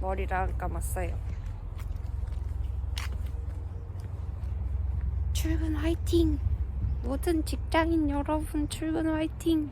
머리를 안 감았어요. 출근 화이팅! 모든 직장인 여러분 출근 화이팅!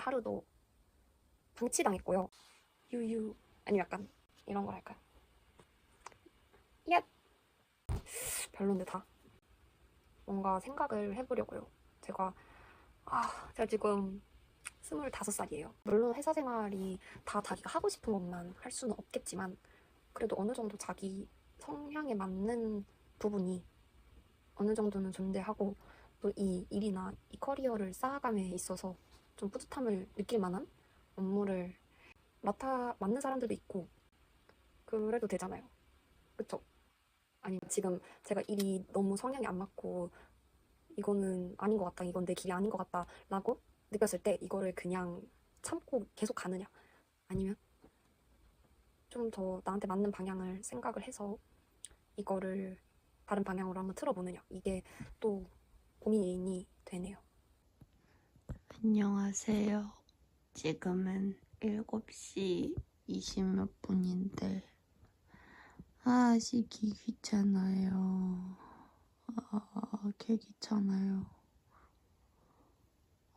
하루도 방치당했고요. 유유 아니면 약간 이런 걸 할까요? 야 별론데 다 뭔가 생각을 해보려고요. 제가 아 제가 지금 25살이에요. 물론 회사 생활이 다 자기가 하고 싶은 것만 할 수는 없겠지만 그래도 어느 정도 자기 성향에 맞는 부분이 어느 정도는 존재하고 또 이 일이나 이 커리어를 쌓아감에 있어서 좀 뿌듯함을 느낄 만한 업무를 맡아 맡는 사람들도 있고 그래도 되잖아요. 그쵸? 아니면 지금 제가 일이 너무 성향이 안 맞고 이거는 아닌 것 같다, 이건 내 길이 아닌 것 같다 라고 느꼈을 때 이거를 그냥 참고 계속 가느냐 아니면 좀 더 나한테 맞는 방향을 생각을 해서 이거를 다른 방향으로 한번 틀어보느냐 이게 또 고민이 되네요. 안녕하세요. 지금은 7시 20몇 분인데, 아, 씻기 귀찮아요. 아, 개 귀찮아요.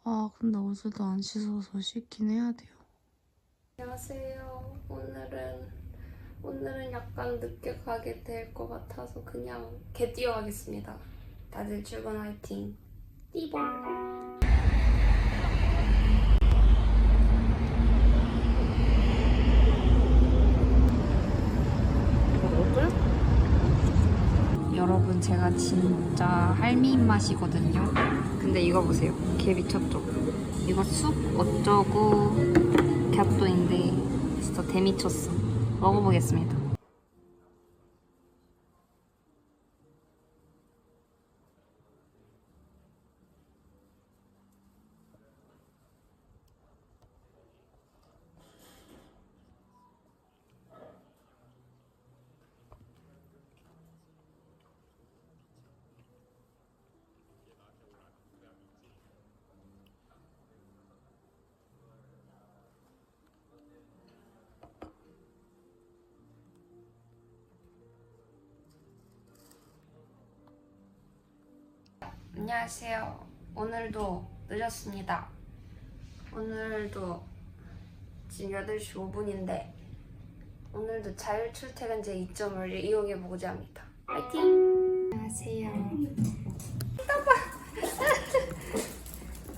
아, 근데 어제도 안 씻어서 씻긴 해야 돼요. 안녕하세요. 오늘은 오늘은 약간 늦게 가게 될 것 같아서 그냥 개 뛰어가겠습니다. 다들 출근 화이팅. 띠봉. 여러분 제가 진짜 할미 입맛이거든요. 근데 이거 보세요. 개 미쳤죠? 이거 쑥 어쩌고 갸또인데 진짜 대미쳤어. 먹어보겠습니다. 안녕하세요. 오늘도 늦었습니다. 오늘도 지금 8시 5분인데 오늘도 자율 출퇴근 제 이점을 이용해 보고자 합니다. 파이팅! 안녕하세요.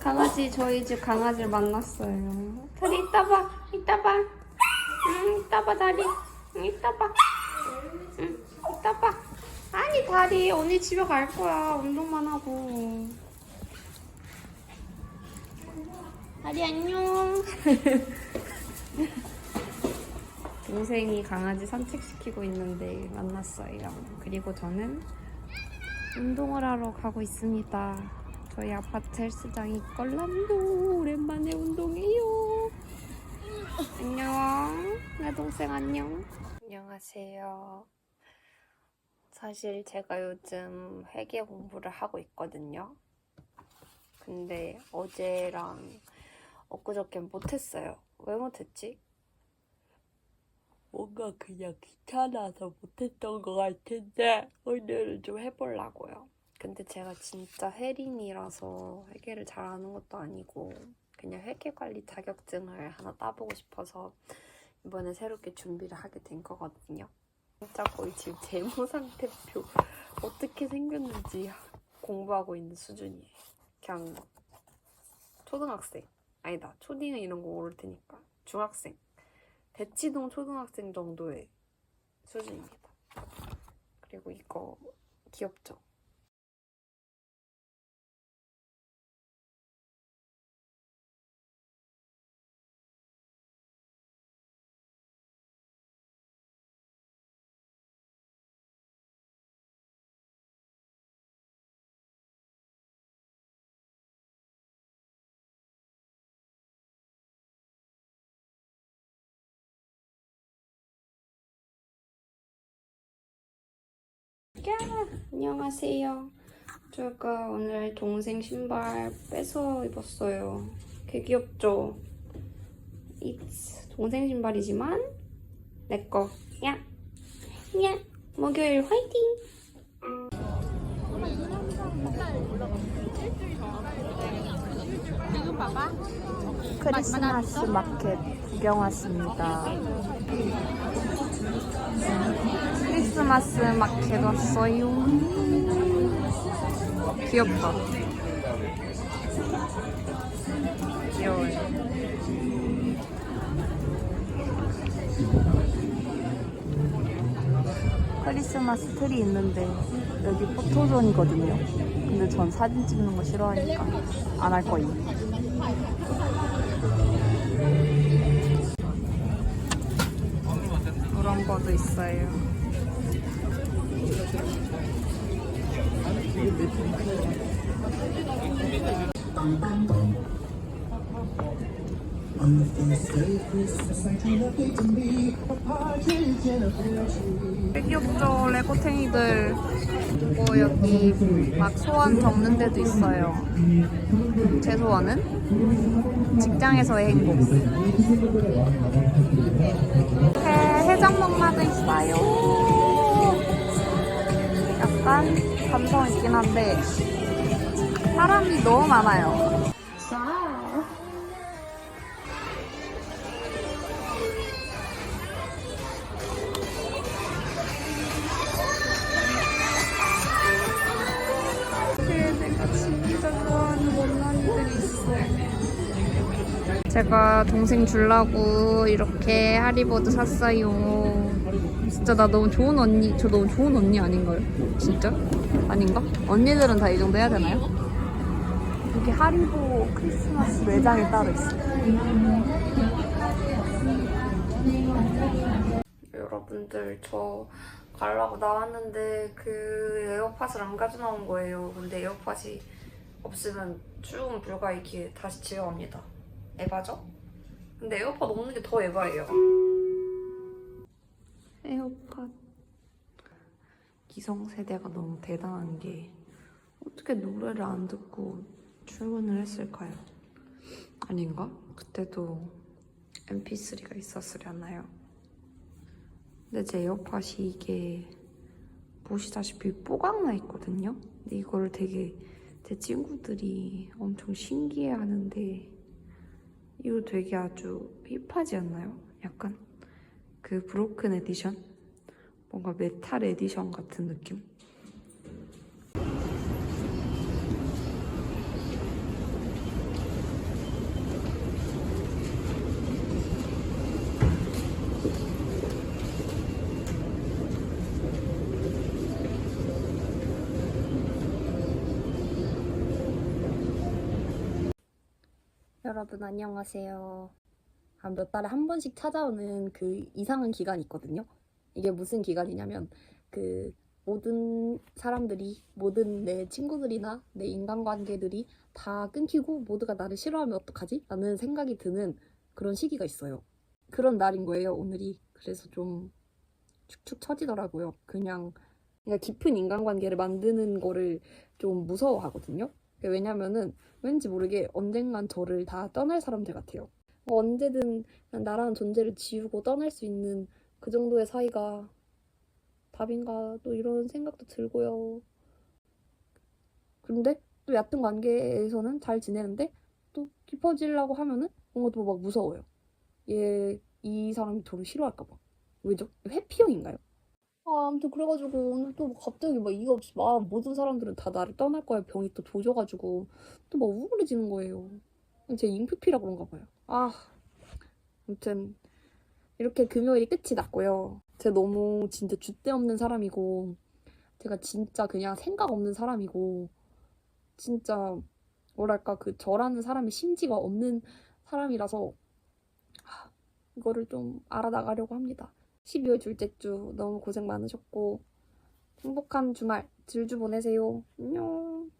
강아지 저희 집 강아지를 만났어요. 다리 이따 봐, 이따 봐. 응, 이따 봐 다리. 응, 이따 봐. 응, 이따 봐. 아니 다리. 언니 집에 갈 거야. 운동만 하고. 다리 안녕. 동생이 강아지 산책시키고 있는데 만났어요. 그리고 저는 운동을 하러 가고 있습니다. 저희 아파트 헬스장이 껄람도 오랜만에 운동해요. 안녕. 내 동생 안녕. 안녕하세요 사실 제가 요즘 회계 공부를 하고 있거든요. 근데 어제랑 엊그저께 못했어요. 왜 못했지? 뭔가 그냥 귀찮아서 못했던 것 같은데 오늘은 좀 해보려고요. 근데 제가 진짜 혜린이라서 회계를 잘하는 것도 아니고 그냥 회계관리 자격증을 하나 따보고 싶어서 이번에 새롭게 준비를 하게 된 거거든요. 진짜 거의 지금 데모 상태표 어떻게 생겼는지 공부하고 있는 수준이에요. 그냥 초등학생 아니다 초딩은 이런 거 모를 테니까 중학생 대치동 초등학생 정도의 수준입니다. 그리고 이거 귀엽죠? 야, 안녕하세요. 제가 오늘 동생 신발 뺏어 입었어요. 개 귀엽죠? It's 동생 신발이지만 내 거. 야, 야, 목요일 화이팅! 크리스마스 마켓 구경 왔습니다. 크리스마스 마켓 왔어요. 귀엽다. 귀여워요. 크리스마스 트리 있는데 여기 포토존이거든요. 근데 전 사진 찍는 거 싫어하니까 안 할 거예요. 그런 거도 있어요. 귀엽죠 레고탱이들 그리고 여기 막 소원 적는 데도 있어요. 제 소원은? 직장에서의 행복. 해, 해장목마도 있어요. 약간 감성 있긴 한데 사람이 너무 많아요 제가 동생 주려고 이렇게 하리보드 샀어요. 진짜 나 너무 좋은 언니, 저 너무 좋은 언니 아닌가요? 진짜? 아닌가? 언니들은 다 이 정도 해야 되나요? 여기 하리보 크리스마스 매장이 따로 있어. 여러분들 저 가려고 나왔는데 그 에어팟을 안 가져 나온 거예요. 근데 에어팟이 없으면 출근 불가이기에 다시 집에 갑니다. 에바죠? 근데 에어팟 없는 게 더 에바예요. 에어팟 기성세대가 너무 대단한 게 어떻게 노래를 안 듣고 출근을 했을까요? 아닌가? 그때도 mp3가 있었으려나요? 근데 제 에어팟이 이게 보시다시피 뽀각나 있거든요. 근데 이걸 되게 제 친구들이 엄청 신기해 하는데 이거 되게 아주 힙하지 않나요? 약간 그 브로큰 에디션? 뭔가 메탈 에디션 같은 느낌? 여러분 안녕하세요. 한몇 달에 한 번씩 찾아오는 그 이상한 기간이 있거든요. 이게 무슨 기간이냐면 그 모든 사람들이 모든 내 친구들이나 내 인간관계들이 다 끊기고 모두가 나를 싫어하면 어떡하지? 라는 생각이 드는 그런 시기가 있어요. 그런 날인 거예요, 오늘이. 그래서 좀 축축 처지더라고요. 그냥 그냥 깊은 인간관계를 만드는 거를 좀 무서워하거든요. 왜냐면은 왠지 모르게 언젠간 저를 다 떠날 사람들 같아요. 뭐 언제든 나라는 존재를 지우고 떠날 수 있는 그 정도의 사이가 답인가 또 이런 생각도 들고요. 그런데 또 얕은 관계에서는 잘 지내는데 또 깊어지려고 하면은 뭔가 또 막 무서워요. 얘, 이 사람이 저를 싫어할까 봐. 왜죠? 회피형인가요? 아, 아무튼 그래가지고 오늘 또 갑자기 막 이거 없이 막 모든 사람들은 다 나를 떠날 거야 병이 또 도져가지고 또 막 우울해지는 거예요. 제 인프피라 그런가 봐요. 아, 아무튼 이렇게 금요일이 끝이 났고요. 제가 너무 진짜 줏대 없는 사람이고 제가 진짜 그냥 생각 없는 사람이고 진짜 뭐랄까 그 저라는 사람의 심지가 없는 사람이라서 아, 이거를 좀 알아나가려고 합니다. 12월 둘째 주 너무 고생 많으셨고 행복한 주말 즐주 보내세요. 안녕.